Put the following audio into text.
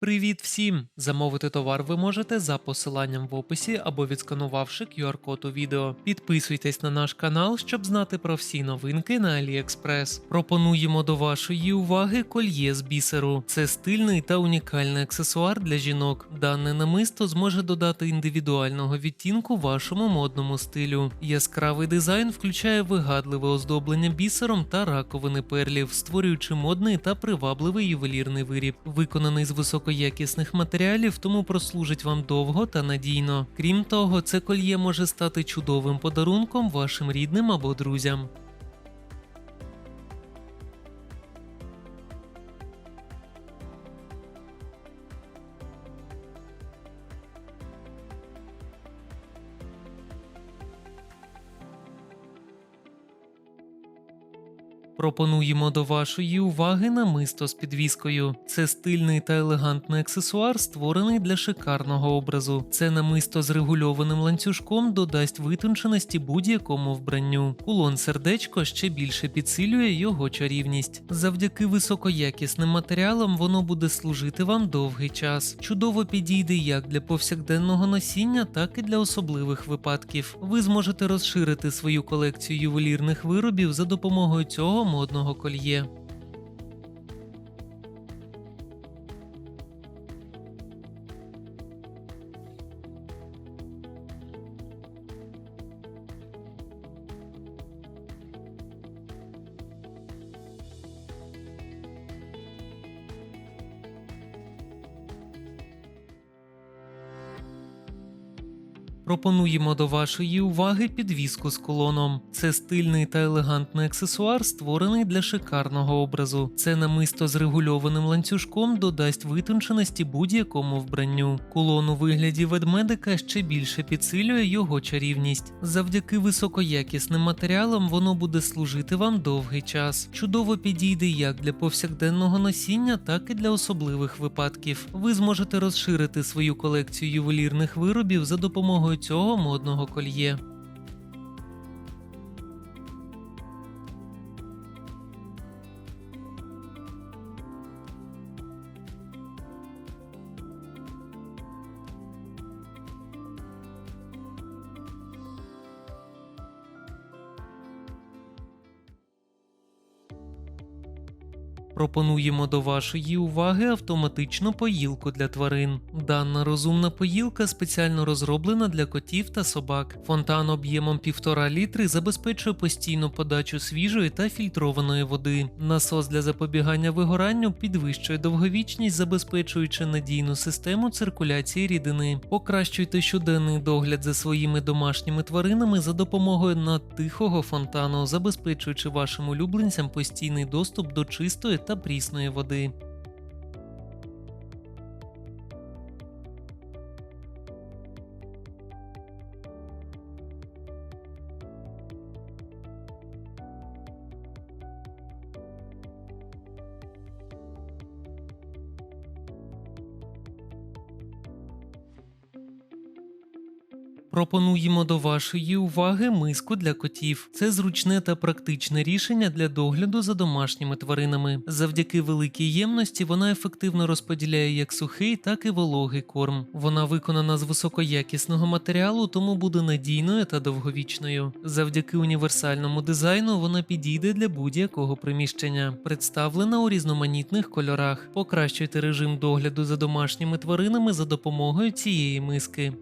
Привіт всім! Замовити товар ви можете за посиланням в описі або відсканувавши QR-код у відео. Підписуйтесь на наш канал, щоб знати про всі новинки на AliExpress. Пропонуємо до вашої уваги кольє з бісеру. Це стильний та унікальний аксесуар для жінок. Дане намисто зможе додати індивідуального відтінку вашому модному стилю. Яскравий дизайн включає вигадливе оздоблення бісером та раковини перлів, створюючи модний та привабливий ювелірний виріб, виконаний з високоякісних матеріалів, тому прослужить вам довго та надійно. Крім того, це кольє може стати чудовим подарунком вашим рідним або друзям. Пропонуємо до вашої уваги намисто з підвіскою. Це стильний та елегантний аксесуар, створений для шикарного образу. Це намисто з регульованим ланцюжком додасть витонченості будь-якому вбранню. Кулон сердечко ще більше підсилює його чарівність. Завдяки високоякісним матеріалам воно буде служити вам довгий час. Чудово підійде як для повсякденного носіння, так і для особливих випадків. Ви зможете розширити свою колекцію ювелірних виробів за допомогою цього модного кольє. Пропонуємо до вашої уваги підвіску з колоном. Це стильний та елегантний аксесуар, створений для шикарного образу. Це намисто з регульованим ланцюжком додасть витонченості будь-якому вбранню. Кулон у вигляді ведмедика ще більше підсилює його чарівність. Завдяки високоякісним матеріалам воно буде служити вам довгий час. Чудово підійде як для повсякденного носіння, так і для особливих випадків. Ви зможете розширити свою колекцію ювелірних виробів за допомогою цього модного кольє. Пропонуємо до вашої уваги автоматичну поїлку для тварин. Дана розумна поїлка спеціально розроблена для котів та собак. Фонтан об'ємом 1,5 літри забезпечує постійну подачу свіжої та фільтрованої води. Насос для запобігання вигоранню підвищує довговічність, забезпечуючи надійну систему циркуляції рідини. Покращуйте щоденний догляд за своїми домашніми тваринами за допомогою надтихого фонтану, забезпечуючи вашим улюбленцям постійний доступ до чистої та прісної води. Пропонуємо до вашої уваги миску для котів. Це зручне та практичне рішення для догляду за домашніми тваринами. Завдяки великій ємності вона ефективно розподіляє як сухий, так і вологий корм. Вона виконана з високоякісного матеріалу, тому буде надійною та довговічною. Завдяки універсальному дизайну вона підійде для будь-якого приміщення. Представлена у різноманітних кольорах. Покращуйте режим догляду за домашніми тваринами за допомогою цієї миски.